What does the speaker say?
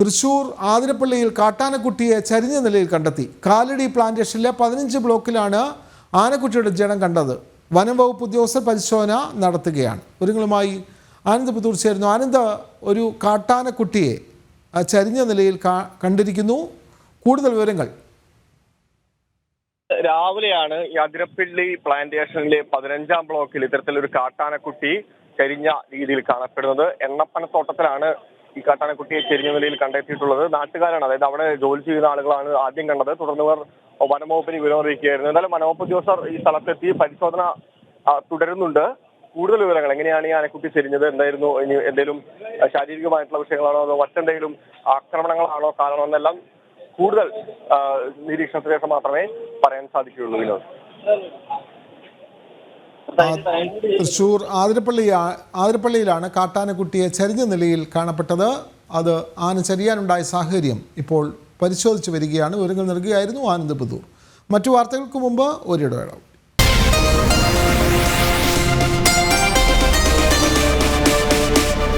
തൃശൂർ ആതിരപ്പള്ളിയിൽ കാട്ടാനക്കുട്ടിയെ ചരിഞ്ഞ നിലയിൽ കണ്ടെത്തി. കാലടി പ്ലാന്റേഷനിലെ പതിനഞ്ച് ബ്ലോക്കിലാണ് ആനക്കുട്ടിയുടെ ജനം കണ്ടത്. വനം വകുപ്പ് ഉദ്യോഗസ്ഥർ പരിശോധന നടത്തുകയാണ്. ഒരുങ്ങളുമായി ആനന്ദ് പുത്തൂർ ചേരുന്നു. ആനന്ദ് ഒരു കാട്ടാനക്കുട്ടിയെ ചരിഞ്ഞ നിലയിൽ കണ്ടിരിക്കുന്നു. കൂടുതൽ വിവരങ്ങൾ. രാവിലെയാണ് അതിരപ്പള്ളി പ്ലാന്റേഷനിലെ പതിനഞ്ചാം ബ്ലോക്കിൽ ഇത്തരത്തിലൊരു കാട്ടാനക്കുട്ടി ചരിഞ്ഞ രീതിയിൽ കാണപ്പെടുന്നത്. എണ്ണപ്പനത്തോട്ടത്തിലാണ് ഈ കാട്ടാനക്കുട്ടിയെ ചെരിഞ്ഞ നിലയിൽ കണ്ടെത്തിയിട്ടുള്ളത്. നാട്ടുകാരാണ്. അതായത് അവിടെ ജോലി ചെയ്യുന്ന ആളുകളാണ് ആദ്യം കണ്ടത്. തുടർന്ന് ഇവർ വനംവകുപ്പിന് വിവരം അറിയിക്കുകയായിരുന്നു എന്നാലും വനംവകുപ്പ് ഉദ്യോഗസ്ഥർ ഈ സ്ഥലത്തെത്തി പരിശോധന തുടരുന്നുണ്ട്. കൂടുതൽ വിവരങ്ങൾ. എങ്ങനെയാണ് ഈ ആനക്കുട്ടി ചെരിഞ്ഞത്? എന്തായിരുന്നു? ഇനി എന്തെങ്കിലും ശാരീരികമായിട്ടുള്ള വിഷയങ്ങളാണോ? അതോ മറ്റെന്തെങ്കിലും ആക്രമണങ്ങളാണോ കാരണമെന്നെല്ലാം കൂടുതൽ ആ, നിരീക്ഷണത്തിന് ശേഷം മാത്രമേ പറയാൻ സാധിക്കുകയുള്ളൂ വിനോദ്. തൃശൂർ ആതിരപ്പള്ളി ആതിരപ്പള്ളിയിലാണ് കാട്ടാനക്കുട്ടിയെ ചരിഞ്ഞ നിലയിൽ കാണപ്പെട്ടത്. അത് ആന ചരിയാനുണ്ടായ സാഹചര്യം ഇപ്പോൾ പരിശോധിച്ച് വരികയാണ്. വിവരങ്ങൾ നൽകുകയായിരുന്നു ആനന്ദ് പുതൂർ. മറ്റു വാർത്തകൾക്ക് മുമ്പ് ഒരിടവേള.